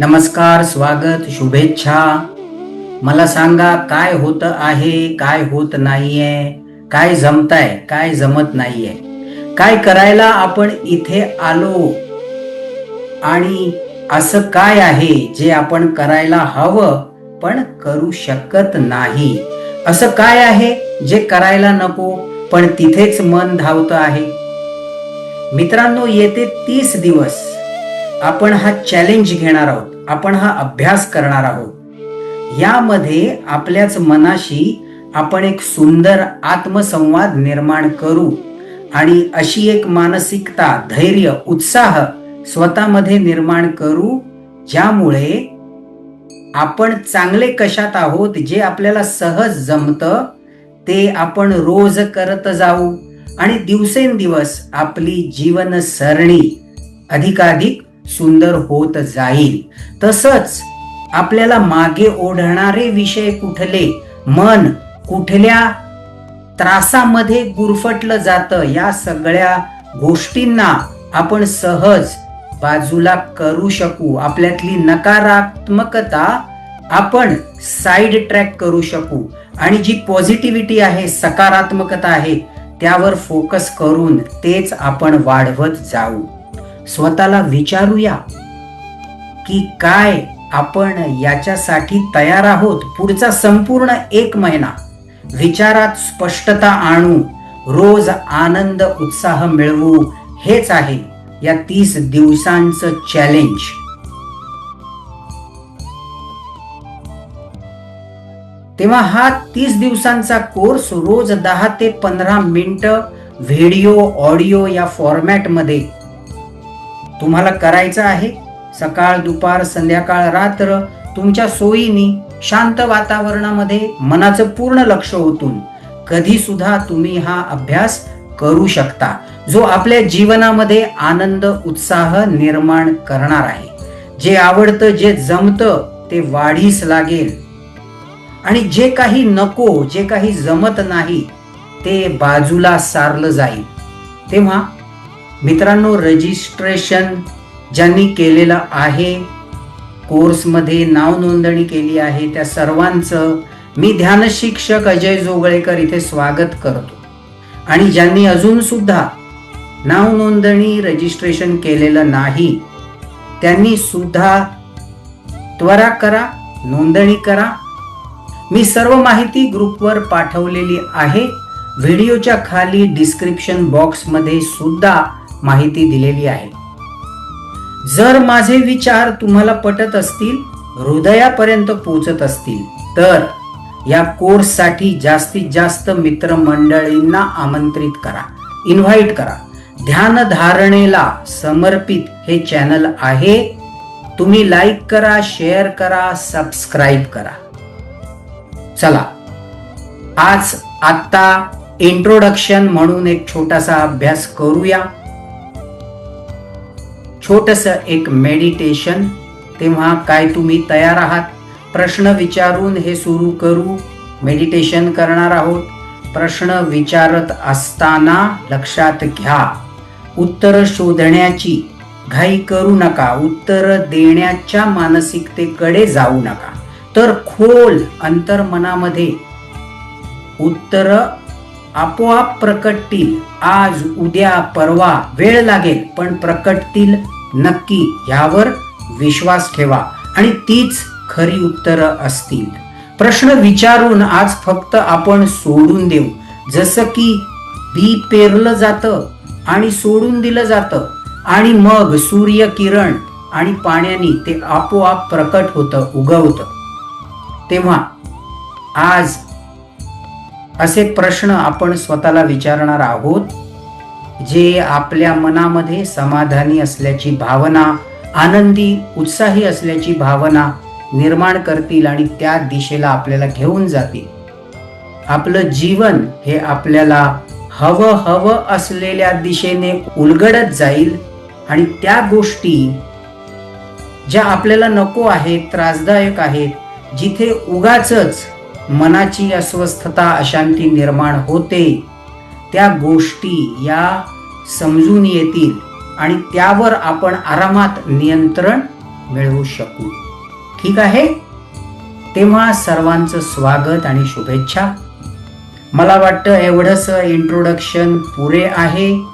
नमस्कार स्वागत शुभेच्छा. मला सांगा काय होत आहे काय होत नाहीये काय जमताय काय जमत नाहीये? काय करायला आपण इथे आलो? आणि असं काय आहे जे आपण करायला हवं पण करू शकत नाही? असं काय आहे जे करायला नको पण तिथेच मन धावत आहे? मित्रांनो येते तीस दिवस. आपण हा चॅलेंज घेणार आहोत. आपण हा अभ्यास करणार आहोत. यामध्ये आपल्याच मनाशी आपण एक सुंदर आत्मसंवाद निर्माण करू आणि अशी एक मानसिकता धैर्य उत्साह स्वतःमध्ये निर्माण करू ज्यामुळे आपण चांगले कशात आहोत जे आपल्याला सहज जमतं ते आपण रोज करत जाऊ. आणि दिवसेंदिवस आपली जीवन सरणी अधिकाधिक सुंदर होत जाईल. तसंच आपल्याला मागे ओढणारे विषय कुठले मन कुठल्या त्रासामध्ये गुरफटलं जातं या सगळ्या गोष्टींना आपण सहज बाजूला करू शकू. आपल्यातली नकारात्मकता आपण साईड ट्रॅक करू शकू. आणि जी पॉझिटिव्हिटी आहे सकारात्मकता आहे त्यावर फोकस करून तेच आपण वाढवत जाऊ. स्वतःला विचारूया की काय आपण याच्यासाठी तयार आहोत पुढचा संपूर्ण एक महिना. विचारात स्पष्टता आणू रोज आनंद उत्साह मिळवू हेच आहे या तीस दिवसांचं चॅलेंज तेव्हा हा तीस दिवसांचा कोर्स रोज दहा ते पंधरा मिनिट व्हिडिओ ऑडिओ या फॉर्मॅटमध्ये तुम्हाला करायचं आहे. सकाळ दुपार संध्याकाळ रात्र तुमच्या सोयीनी शांत वातावरणामध्ये मनाचं पूर्ण लक्ष ओतून कधी सुद्धा तुम्ही हा अभ्यास करू शकता जो आपल्या जीवनामध्ये आनंद उत्साह निर्माण करणार आहे. जे आवडतं जे जमतं ते वाढीस लागेल. आणि जे काही नको जे काही जमत नाही ते बाजूला सारलं जाईल. तेव्हा मित्रांनो रजिस्ट्रेशन ज्यांनी केलेलं आहे कोर्समध्ये नाव नोंदणी केली आहे त्या सर्वांचं मी ध्यानशिक्षक अजय जोगळेकर इथे स्वागत करतो. आणि ज्यांनी अजून सुद्धा नाव नोंदणी रजिस्ट्रेशन केलेलं नाही त्यांनी सुद्धा त्वरा करा नोंदणी करा मी सर्व माहिती ग्रुपवर पाठवलेली आहे. व्हिडिओच्या खाली डिस्क्रिप्शन बॉक्समध्ये सुद्धा माहिती दिलेली आहे. जर माझे विचार तुम्हाला पटत असतील हृदयापर्यंत पोचत असतील तर या कोर्ससाठी जास्तीत जास्त मित्रमंडळींना आमंत्रित करा इन्व्हाइट करा. ध्यानधारणेला समर्पित हे चॅनल आहे. तुम्ही लाईक करा शेअर करा सबस्क्राईब करा. चला. आज आता इंट्रोडक्शन म्हणून एक छोटासा अभ्यास करूया. छोटस एक मेडिटेशन तेव्हा काय तुम्ही तयार आहात? प्रश्न विचारून हे सुरू करू. मेडिटेशन करणार आहोत. प्रश्न विचारत असताना लक्षात घ्या. उत्तर शोधण्याची. घाई करू नका. उत्तर देण्याच्या मानसिकतेकडे जाऊ नका. तर खोल अंतर्मनामध्ये. उत्तर आपोआप प्रकटतील. आज उद्या परवा वेळ लागेल पण प्रकटतील नक्की यावर विश्वास ठेवा. आणि तीच खरी उत्तरं असतील. प्रश्न विचारून आज फक्त आपण सोडून देऊ. जसं की बी पेरलं जातं आणि सोडून दिलं जातं. आणि मग सूर्य किरण आणि पाण्याने ते आपोआप प्रकट होतं उगवतं. तेव्हा आज असे प्रश्न आपण स्वतःला विचारणार आहोत जे आपल्या मनामध्ये समाधानी असल्याची भावना आनंदी उत्साही असल्याची भावना निर्माण करतील आणि त्या दिशेला आपल्याला घेऊन जातील. आपलं जीवन हे आपल्याला हवं हवं असलेल्या दिशेने उलगडत जाईल आणि त्या गोष्टी ज्या आपल्याला नको आहेत त्रासदायक आहेत जिथे उगाचच मनाची अस्वस्थता अशांती निर्माण होते त्या गोष्टी या समजून येतील आणि त्यावर आपण आरामात नियंत्रण मिळवू शकू. ठीक आहे? तेव्हा सर्वांचं स्वागत आणि शुभेच्छा. मला वाटतं एवढंसं इंट्रोडक्शन पुरे आहे.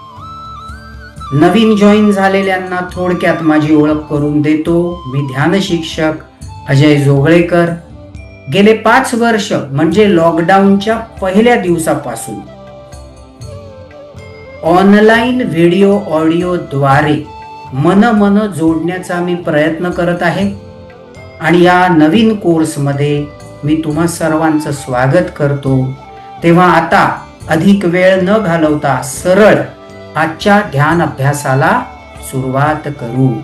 नवीन जॉईन झालेल्यांना थोडक्यात माझी ओळख करून देतो. मी ध्यान शिक्षक अजय जोगळेकर गेले पाच वर्ष म्हणजे लॉकडाऊनच्या पहिल्या दिवसापासून. ऑनलाईन व्हिडिओ ऑडिओद्वारे मन मन जोडण्याचा मी प्रयत्न करत आहे. आणि या नवीन कोर्समध्ये मी तुम्हा सर्वांचं स्वागत करतो. तेव्हा आता अधिक वेळ न घालवता सरळ आजच्या ध्यान अभ्यासाला सुरुवात करू.